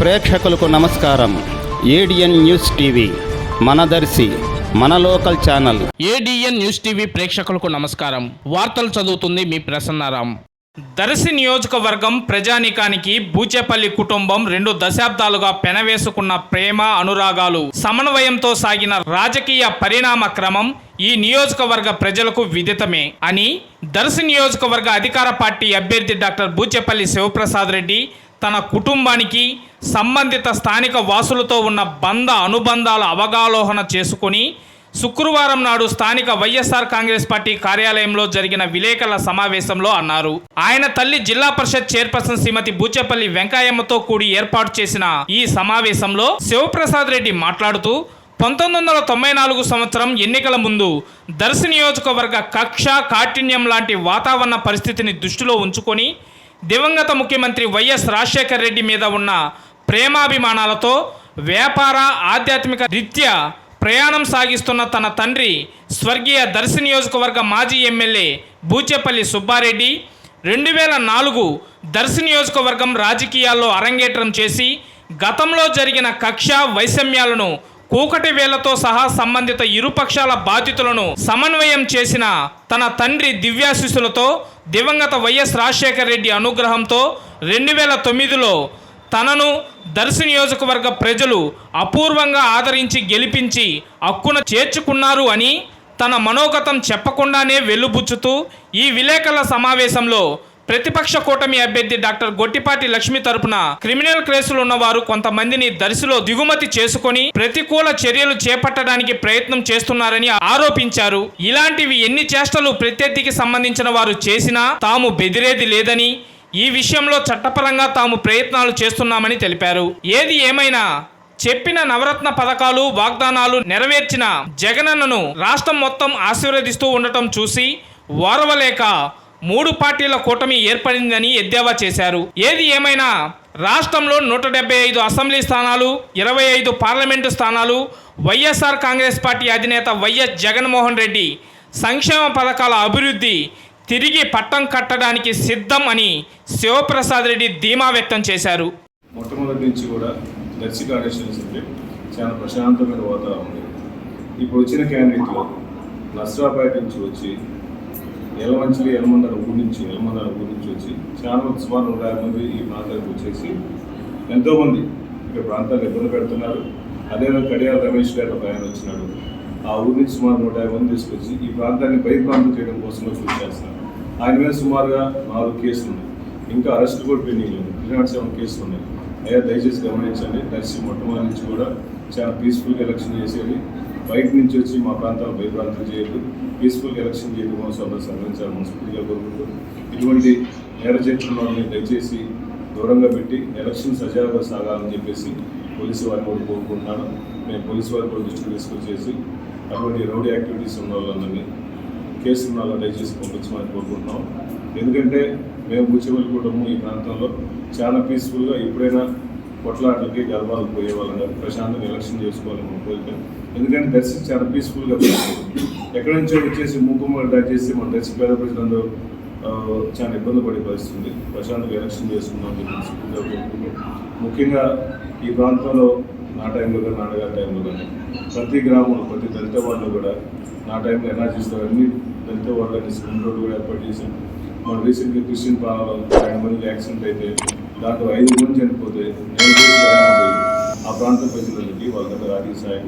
ప్రేక్షకులకు నమస్కారం. ADN news TV Manadarshi మన local channel. ADN news TV ప్రేక్షకులకు నమస్కారం. వార్తలు చదువుతుంది మీ ప్రసన్నారాం. దర్శి నియోజకవర్గం ప్రజానికానికి బూచేపల్లి కుటుంబం రెండు దశాబ్దాలుగా పెనవేసుకున్న ప్రేమ అనురాగాలు. సమన్వయంతో సాగిన రాజకీయ పరిణామ క్రమం ఈ నియోజకవర్గ ప్రజలకు విదితమే అని దర్శి నియోజకవర్గ అధికార పార్టీ అభ్యర్థి డాక్టర్ బూచేపల్లి శివప్రసాద్ రెడ్డి తన కుటుంబానికి సంబంధిత స్థానిక వాసులతో ఉన్న బంధ అనుబంధాల అవగాలోహన చేసుకుని శుక్రవారం నాడు స్థానిక వైఎస్ఆర్ కాంగ్రెస్ పార్టీ కార్యాలయంలో జరిగిన విలేకరుల సమావేశంలో అన్నారు. ఆయన తల్లి జిల్లా పరిషత్ చైర్పర్సన్ శ్రీమతి బూచేపల్లి వెంకయ్యమ్మతో కూడి ఏర్పాటు చేసిన ఈ సమావేశంలో శివప్రసాద్ రెడ్డి మాట్లాడుతూ పంతొమ్మిది వందల తొంభై నాలుగు సంవత్సరం ఎన్నికల ముందు దర్శి నియోజకవర్గ కక్ష కాఠిన్యం లాంటి వాతావరణ పరిస్థితిని దృష్టిలో ఉంచుకొని దివంగత ముఖ్యమంత్రి వైఎస్ రాజశేఖర్ రెడ్డి మీద ఉన్న ప్రేమాభిమానాలతో వ్యాపార ఆధ్యాత్మిక రీత్యా ప్రయాణం సాగిస్తున్న తన తండ్రి స్వర్గీయ దర్శి నియోజకవర్గ మాజీ ఎమ్మెల్యే బూచేపల్లి సుబ్బారెడ్డి రెండు వేల నాలుగు దర్శి నియోజకవర్గం రాజకీయాల్లో అరంగేట్రం చేసి గతంలో జరిగిన కక్ష వైషమ్యాలను కూకటి వేలతో సహా సంబంధిత ఇరుపక్షాల బాధితులను సమన్వయం చేసిన తన తండ్రి దివ్యాశిస్సులతో దివంగత వైఎస్ రాజశేఖర రెడ్డి అనుగ్రహంతో రెండు వేల తొమ్మిదిలో తనను దర్శి నియోజకవర్గ ప్రజలు అపూర్వంగా ఆదరించి గెలిపించి హక్కున చేర్చుకున్నారు అని తన మనోగతం చెప్పకుండానే వెలుబుచ్చుతూ ఈ విలేకరుల సమావేశంలో ప్రతిపక్ష కూటమి అభ్యర్థి డాక్టర్ గొట్టిపాటి లక్ష్మి తరపున క్రిమినల్ కేసులు ఉన్నవారు కొంతమందిని దర్శిలో దిగుమతి చేసుకొని ప్రతికూల చర్యలు చేపట్టడానికి ప్రయత్నం చేస్తున్నారని ఆరోపించారు. ఇలాంటివి ఎన్ని చేష్టలు ప్రత్యర్థికి సంబంధించిన వారు చేసినా తాము బెదిరేది లేదని ఈ విషయంలో చట్టపరంగా తాము ప్రయత్నాలు చేస్తున్నామని తెలిపారు. ఏది ఏమైనా చెప్పిన నవరత్న పథకాలు వాగ్దానాలు నెరవేర్చిన జగనన్నను రాష్ట్రం మొత్తం ఆశీర్వదిస్తూ ఉండటం చూసి ఓర్వలేక మూడు పార్టీల కూటమి ఏర్పడిందని ఎద్దేవా చేశారు. ఏది ఏమైనా రాష్ట్రంలో నూట డెబ్బై ఐదు అసెంబ్లీ స్థానాలు ఇరవై ఐదు పార్లమెంటు స్థానాలు వైఎస్ఆర్ కాంగ్రెస్ పార్టీ అధినేత వైఎస్ జగన్మోహన్ రెడ్డి సంక్షేమ పథకాల అభివృద్ధి తిరిగి పట్టం కట్టడానికి సిద్ధం అని శివప్రసాద్ రెడ్డి ధీమా వ్యక్తం చేశారు. మొట్టమొదటి నుంచి కూడా దర్శి కాన్స్టిట్యున్సీ చాలా ప్రశాంతమైన వాతావరణం ఉంది. ఇప్పుడు వచ్చిన క్యాండిడేట్లు నస్రాపేట నుంచి వచ్చి ఎలమంచిలి ఎలమందల ఊరి నుంచి ఎలమందర ఊరి నుంచి వచ్చి చాలా సుమారు నూట యాభై మంది ఈ ప్రాంతానికి వచ్చేసి ఎంతోమంది ఇక్కడ ప్రాంతాన్ని ఇబ్బంది పెడుతున్నారు. అదేవిధంగా కడియాల రమేష్ గారు ఒక ఆయన వచ్చినాడు. ఆ ఊరి నుంచి సుమారు నూట యాభై మంది తీసుకొచ్చి ఈ ప్రాంతాన్ని భయప్రాంతం చేయడం కోసం కృషి చేస్తున్నారు ఆయన మీద సుమారుగా నాలుగు కేసులు ఉన్నాయి. ఇంకా అరెస్ట్ కూడా పెండింగ్ లేదు. త్రీ నాట్ సెవెన్ కేసులు ఉన్నాయి. అయ్యా దయచేసి గమనించండి. దర్శి మొట్టమొదటి నుంచి కూడా చాలా పీస్ఫుల్గా ఎలక్షన్ చేసేది బయట నుంచి వచ్చి మా ప్రాంతాలు భయప్రాంతం చేయదు పీస్ఫుల్గా ఎలక్షన్ చేయడం కోసం అందరూ సహకరించాలి మనస్ఫూర్తిగా కోరుకుంటూ ఇటువంటి నేర చేతున్న వాళ్ళని దయచేసి దూరంగా పెట్టి ఎలక్షన్ సజావుగా సాగాలని చెప్పేసి పోలీసు వారిని కూడా కోరుకుంటున్నాను. మేము పోలీసు వారి కూడా దృష్టికి తీసుకొచ్చేసి అటువంటి రౌడీ యాక్టివిటీస్ ఉన్న వాళ్ళందరినీ కేసు ఉన్న వాళ్ళని దయచేసి పంపించమని కోరుకుంటున్నాం. ఎందుకంటే మేము కూర్చోవెళ్ళి కూడము ఈ ప్రాంతంలో చాలా పీస్ఫుల్గా ఎప్పుడైనా కొట్లాటలకి గర్భాలకు పోయే వాళ్ళని ప్రశాంతంగా ఎలక్షన్ చేసుకోవాలని మా కోరిక. ఎందుకంటే దర్శి చాలా పీస్ఫుల్గా ఎక్కడి నుంచో వచ్చేసి మూకుమ్మడి దయచేసి మన దర్శ పేద ప్రజలందరూ చాలా ఇబ్బంది పడే పరిస్థితుంది. ప్రశాంతంగా ఎలక్షన్ చేసుకుందాం ముఖ్యంగా ఈ ప్రాంతంలో నా టైంలో కానీ నాన్నగారి టైంలో కానీ ప్రతి గ్రామంలో ప్రతి దళిత వాళ్ళు కూడా నా టైంలో ఎలా చేస్తారు అన్ని దళిత వాళ్ళని స్కూల్ రోడ్డు కూడా ఏర్పాటు చేశాం మన రీసెంట్గా క్రిస్టియన్ పాలలో రెండు మందికి యాక్సిడెంట్ అయితే దాంట్లో ఐదు మంది చనిపోతే నేను ఆ ప్రాంత ప్రజలకి వాళ్ళ దగ్గర ఆర్థిక సహాయం